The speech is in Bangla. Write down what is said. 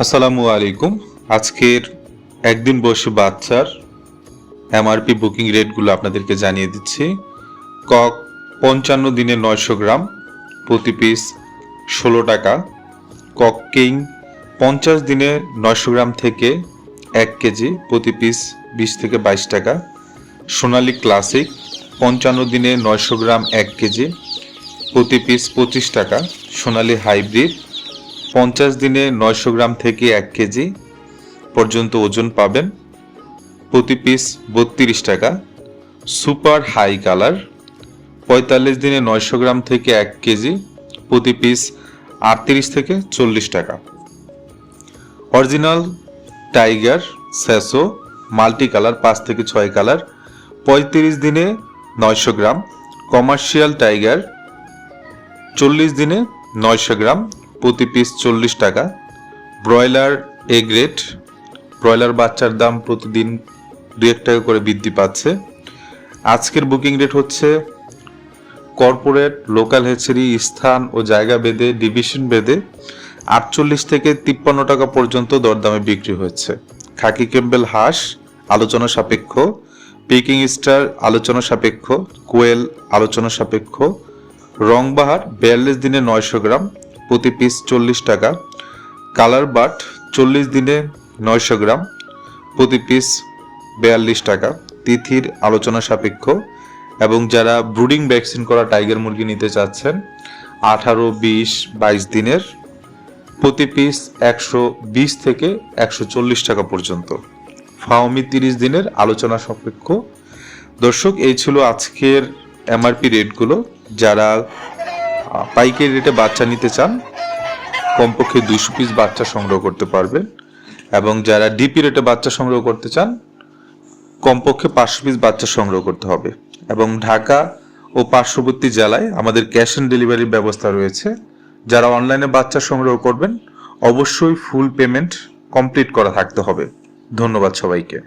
আসসালামু আলাইকুম। আজকের একদিন বয়সী বাচ্চার এমআরপি বুকিং রেটগুলো আপনাদেরকে জানিয়ে দিচ্ছি। কক পঞ্চান্ন দিনে নয়শো গ্রাম, প্রতি পিস ষোলো টাকা। কক কিং পঞ্চাশ দিনে নয়শো গ্রাম থেকে এক কেজি, প্রতি পিস বিশ থেকে বাইশ টাকা। সোনালী ক্লাসিক পঞ্চান্ন দিনে নয়শো গ্রাম, এক কেজি, প্রতি পিস পঁচিশ টাকা। সোনালি হাইব্রিড পঞ্চাশ দিনে নয়শো গ্রাম থেকে এক কেজি পর্যন্ত ওজন পাবেন। প্রতি পিস বত্রিশ টাকা। Super high colour. পঁয়তাল্লিশ দিনে নয়শো গ্রাম থেকে এক কেজি প্রতি পিস আটত্রিশ থেকে চল্লিশ টাকা। Original tiger Sasso multi colour পাঁচ থেকে ছয় কালার। পঁয়ত্রিশ দিনে নয়শো গ্রাম। Commercial tiger. চল্লিশ দিনে নয়শো গ্রাম। প্রতি পিস চল্লিশ টাকা। ব্রয়লার এ গ্রেড ব্রয়লার বাচ্চার দাম প্রতিদিন দু এক টাকা করে বৃদ্ধি পাচ্ছে। আজকের বুকিং রেট হচ্ছে কর্পোরেট লোকাল হেচেরি স্থান ও জায়গা বেদে ডিভিশন বেদে আটচল্লিশ থেকে তিপ্পান্ন টাকা পর্যন্ত দরদামে বিক্রি হচ্ছে খাকি ক্যাম্বেল হাঁস, আলোচনা সাপেক্ষ। পিকিং স্টার আলোচনা সাপেক্ষ। কোয়েল, আলোচনা সাপেক্ষ। রংবাহার, বিয়াল্লিশ দিনে নয়শো গ্রাম। প্রতি পিস চল্লিশ টাকা। কালার বাট চল্লিশ দিনে নয়শো গ্রাম। প্রতি পিস বিয়াল্লিশ টাকা। তিথির আলোচনা সাপেক্ষ। এবং যারা ব্রুডিং ভ্যাকসিন করা টাইগার মুরগি নিতে চাচ্ছেন, আঠারো, বিশ, বাইশ দিনের, প্রতি পিস একশো বিশ থেকে একশো চল্লিশ টাকা পর্যন্ত। ফাওমি তিরিশ দিনের আলোচনা সাপেক্ষ। দর্শক, এই ছিল আজকের এমআরপি রেটগুলো যারা পাইকারি রেটে বাচ্চা নিতে চান, কমপক্ষে দুশো পিস বাচ্চা সংগ্রহ করতে পারবেন। এবং যারা ডিপি রেটে বাচ্চা সংগ্রহ করতে চান, কমপক্ষে পাঁচশো পিস বাচ্চা সংগ্রহ করতে হবে। এবং ঢাকা ও পার্শ্ববর্তী জেলায় আমাদের ক্যাশ অন ডেলিভারির ব্যবস্থা রয়েছে। যারা অনলাইনে বাচ্চা সংগ্রহ করবেন, অবশ্যই ফুল পেমেন্ট কমপ্লিট করা থাকতে হবে। ধন্যবাদ সবাইকে।